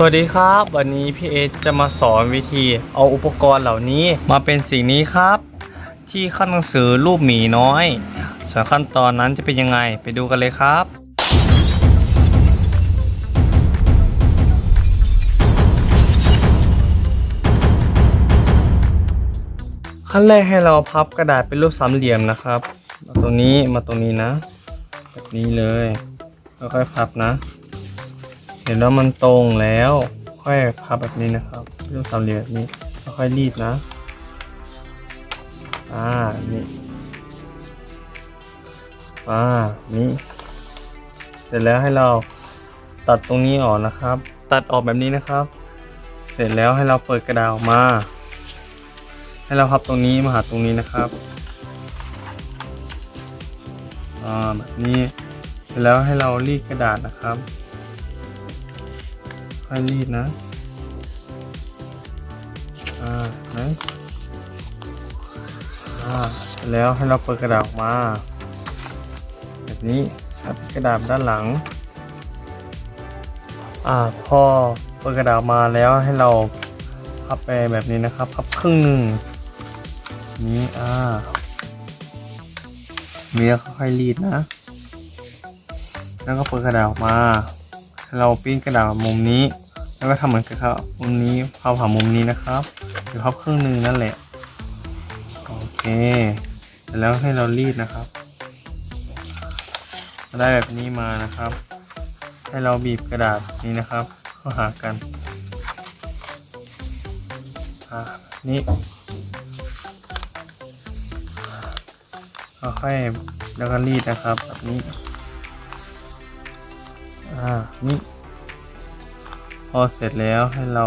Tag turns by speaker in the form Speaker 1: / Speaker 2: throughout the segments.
Speaker 1: สวัสดีครับ วันนี้พี่เอจะมาสอนวิธีเอาอุปกรณ์เหล่านี้มาเป็นสิ่งนี้ครับ ที่ขั้นหนังสือรูปหมีน้อย ส่วนขั้นตอนนั้นจะเป็นยังไงไปดูกันเลยครับขั้นแรกให้เราพับกระดาษเป็นรูปสามเหลี่ยมนะครับเอาตรงนี้มาตรงนี้นะ แบบนี้เลยแล้วค่อยพับนะ เห็นว่ามันตรงแล้ว ค่อยพับแบบนี้นะครับรูปสามเหลี่ยมแบบนี้ค่อยรีดนะอ่านี่อ่านี่เสร็จแล้วให้เราตัดตรงนี้ออกนะครับ ตัดออกแบบนี้นะครับ เสร็จแล้วให้เราเปิดกระดาษออกมา ให้เราพับตรงนี้มาหาตรงนี้นะครับอ่าแบบนี้เสร็จแล้วให้เรารีดกระดาษนะครับ ค่อยรีดนะ อ่านะอ่า แล้วให้เราเปิดกระดาษออกมา แบบนี้ครับกระดาษด้านหลัง อ่า พอเปิดกระดาษมาแล้วให้เราพับไปแบบนี้นะครับ พับครึ่งหนึ่งนี้อ่ามีแล้วค่อยรีดนะ แล้วก็เปิดกระดาษออกมา เราปิ้นกระดาษมุมนี้ แล้วก็ทำเหมือนกับครับมุมนี้พับหามุมนี้นะครับหรือพับครึ่งหนึ่งนั่นแหละโอเคเสร็จแล้วให้เรารีดนะครับได้แบบนี้มานะครับ ให้เราบีบกระดาษนี้นะครับ เข้าหากันอ่านี่ค่อยแล้วก็รีดนะครับ แบบนี้ อ่า นี่ พอเสร็จแล้วให้เรา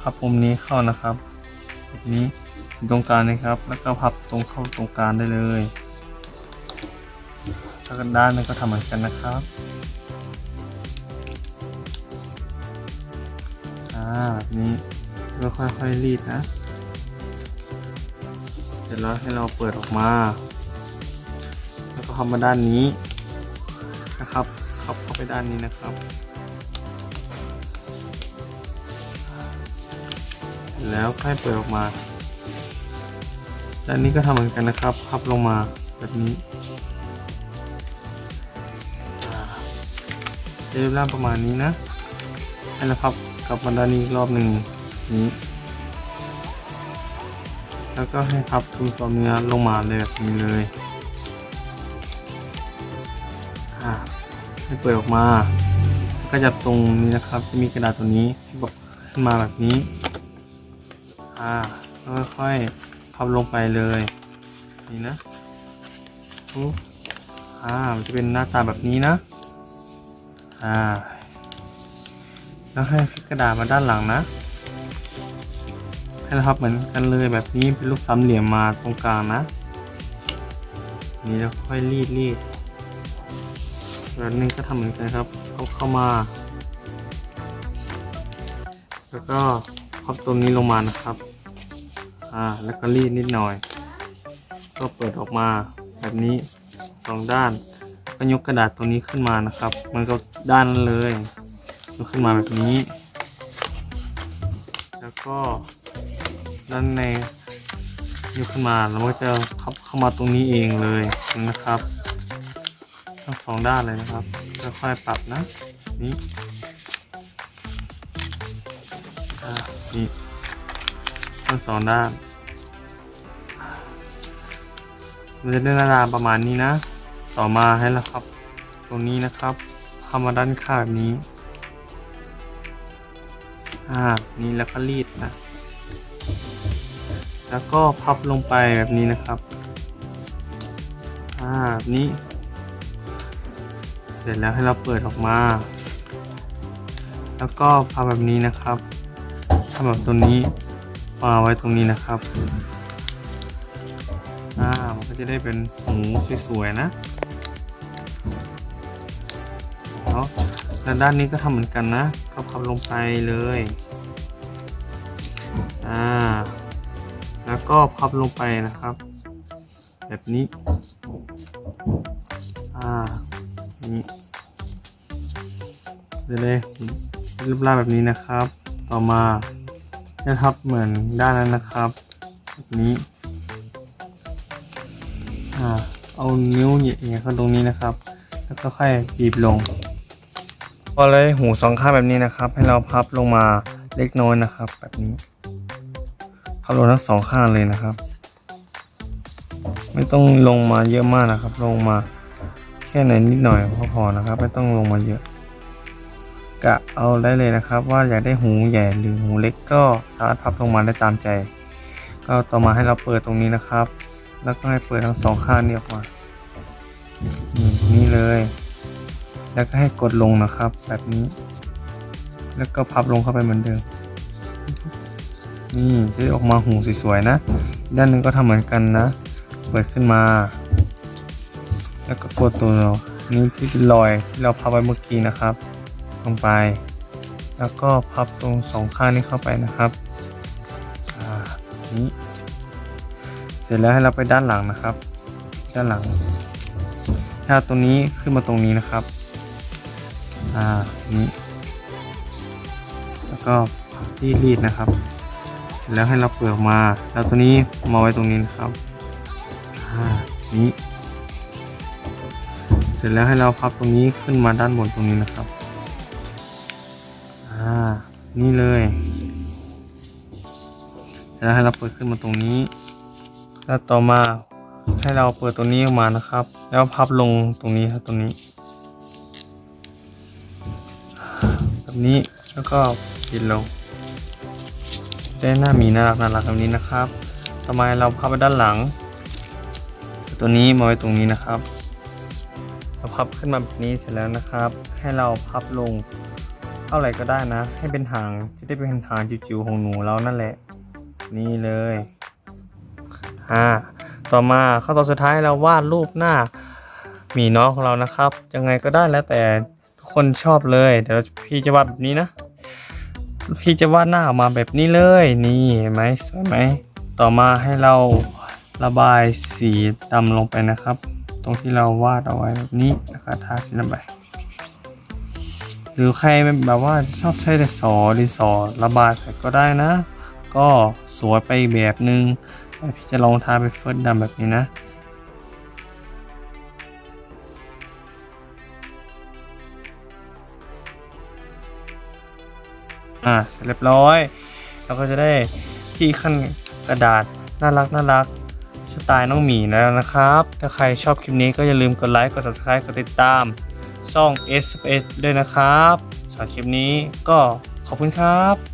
Speaker 1: พับมุมนี้เข้านะครับแบบนี้ตรงกลางนะครับ แล้วก็พับตรงเข้าตรงกลางได้เลยถ้ากันด้านนึงก็ทำเหมือนกันนะครับอ่าแบบนี้แล้วค่อยๆรีดนะเสร็จแล้วให้เราเปิดออกมา แล้วก็เข้ามาด้านนี้นะครับข้าเข้าไปด้านนี้นะครับ แล้วค่อยเปิดออกมาด้านนี้ก็ทำเหมือนกันนะครับ พับลงมาแบบนี้จะได้ร่างประมาณนี้นะให้เราพับกลับมาด้านนี้อีกรอบหนึ่งนี้ แล้วก็ให้พับตรงตัวเนื้อลงมาเลยแบบนี้เลยให้เปิดออกมา ก็จะตรงนี้นะครับ จะมีกระดาษตัวนี้ที่บอกขึ้นมาแบบนี้ อ่าค่อยๆพับลงไปเลย นี่นะปุ๊บอ่ามันจะเป็นหน้าตาแบบนี้นะ อ่า แล้วให้พลิกกระดาษมาด้านหลังนะให้เราพับเหมือนกันเลยแบบนี้เป็นลูกสามเหลี่ยมมาตรงกลางนะ นี่แล้วค่อยรีดรีดแบบนึงก็ทำเหมือนกันครับเอาเข้ามา แล้วก็พับตรงนี้ลงมานะครับ อ่าแล้วก็รีดนิดหน่อย ก็เปิดออกมาแบบนี้สองด้าน ก็ยกกระดาษตรงนี้ขึ้นมานะครับ มันก็ด้านนั้นเลยยกขึ้นมาแบบนี้ แล้วก็ด้านในยกขึ้นมาแล้วมันก็จะพับเข้ามาตรงนี้เองเลยนะครับทั้งสองด้านเลยนะครับค่อยๆปรับนะนี่อ่านี่ ทั้งสองด้าน มันจะได้หน้าตาประมาณนี้นะ ต่อมาให้เราครับ ตรงนี้นะครับเข้ามาด้านข้างแบบนี้ อ่า นี่แล้วก็รีดนะ แล้วก็พับลงไปแบบนี้นะครับ อ่าแบบนี้ เสร็จแล้วให้เราเปิดออกมา แล้วก็พับแบบนี้นะครับทำแบบตรงนี้ มาไว้ตรงนี้นะครับอ่ามันก็จะได้เป็นหูสวยๆนะเนาะแล้วด้านนี้ก็ทำเหมือนกันนะก็พับลงไปเลยอ่าแล้วก็พับลงไปนะครับ แบบนี้อ่านี่จะได้รูปร่างแบบนี้นะครับ ต่อมา จะทับ เหมือนด้านนั้นนะครับแบบนี้อ่าเอานิ้วเหยียดเข้าตรงนี้นะครับ แล้วก็ค่อยบีบลง พอเลยหูสองข้างแบบนี้นะครับ ให้เราพับลงมาเล็กน้อยนะครับ แบบนี้พับลงทั้งสองข้างเลยนะครับ ไม่ต้องลงมาเยอะมากนะครับ ลงมาแค่ไหนนิดหน่อยพอๆนะครับ ไม่ต้องลงมาเยอะ กะเอาได้เลยนะครับ ว่าอยากได้หูใหญ่หรือหูเล็กก็สามารถพับลงมาได้ตามใจ ก็ต่อมาให้เราเปิดตรงนี้นะครับ แล้วก็ให้เปิดทั้งสองข้างนี่ออกมานี่นี่เลย แล้วก็ให้กดลงนะครับ แบบนี้ แล้วก็พับลงเข้าไปเหมือนเดิมนี่จะได้ออกมาหูสวยๆนะ ด้านหนึงก็ทำเหมือนกันนะ เปิดขึ้นมา แล้วก็กดตัวนี้ที่เป็นรอยที่เราพับไว้เมื่อกี้นะครับ ลงไป แล้วก็พับตรงสองข้างนี้เข้าไปนะครับอ่านี้ เสร็จแล้วให้เราไปด้านหลังนะครับ ด้านหลังถ้าตรงนี้ขึ้นมาตรงนี้นะครับ อ่า นี้ แล้วก็ที่รีดนะครับเสร็จแล้วให้เราเปิดออกมา แล้วตัวนี้มาไว้ตรงนี้นะครับอ่านี้ เสร็จแล้วให้เราพับตรงนี้ขึ้นมาด้านบนตรงนี้นะครับ นี่เลยแล้วให้เราเปิดขึ้นมาตรงนี้ แล้วต่อมาให้เราเปิดตรงนี้ออกมานะครับ แล้วพับลงตรงนี้ครับตรงนี้ แบบนี้แล้วก็ปิดลง ได้หน้าหมีน่ารักน่ารักแบบนี้นะครับต่อมาเราพับไปด้านหลัง ตัวนี้มาไว้ตรงนี้นะครับเราพับขึ้นมาแบบนี้เสร็จแล้วนะครับ ให้เราพับลง เท่าไหร่ก็ได้นะ ให้เป็นหางจะได้เป็นหางจิ๋วๆของหนูเรานั่นแหละ นี่เลยอ่าต่อมาขั้นตอนสุดท้ายเราวาดรูปหน้าหมีน้องของเรานะครับ ยังไงก็ได้แล้วแต่ทุกคนชอบเลยเดี๋ยวพี่จะวาดแบบนี้นะ พี่จะวาดหน้าออกมาแบบนี้เลย นี่เห็นไหมสวยไหมต่อมาให้เราระบายสีดำลงไปนะครับ ตรงที่เราวาดเอาไว้แบบนี้นะครับทาสีดำไป หรือใครแบบว่าชอบใช้แต่สอดินสอระบายใส่ก็ได้นะ ก็สวยไปแบบนึงแต่พี่จะลองทาไปเฟิร์สดำแบบนี้นะอ่าเสร็จเรียบร้อยเราก็จะได้ที่ขั้นกระดาษน่ารักน่ารักสไตล์น้องหมีแล้วนะครับ ถ้าใครชอบคลิปนี้ก็อย่าลืมกดไลค์ กด subscribe กดติดตาม ช่อง S S ด้วยนะครับสำหรับคลิปนี้ก็ขอบคุณครับ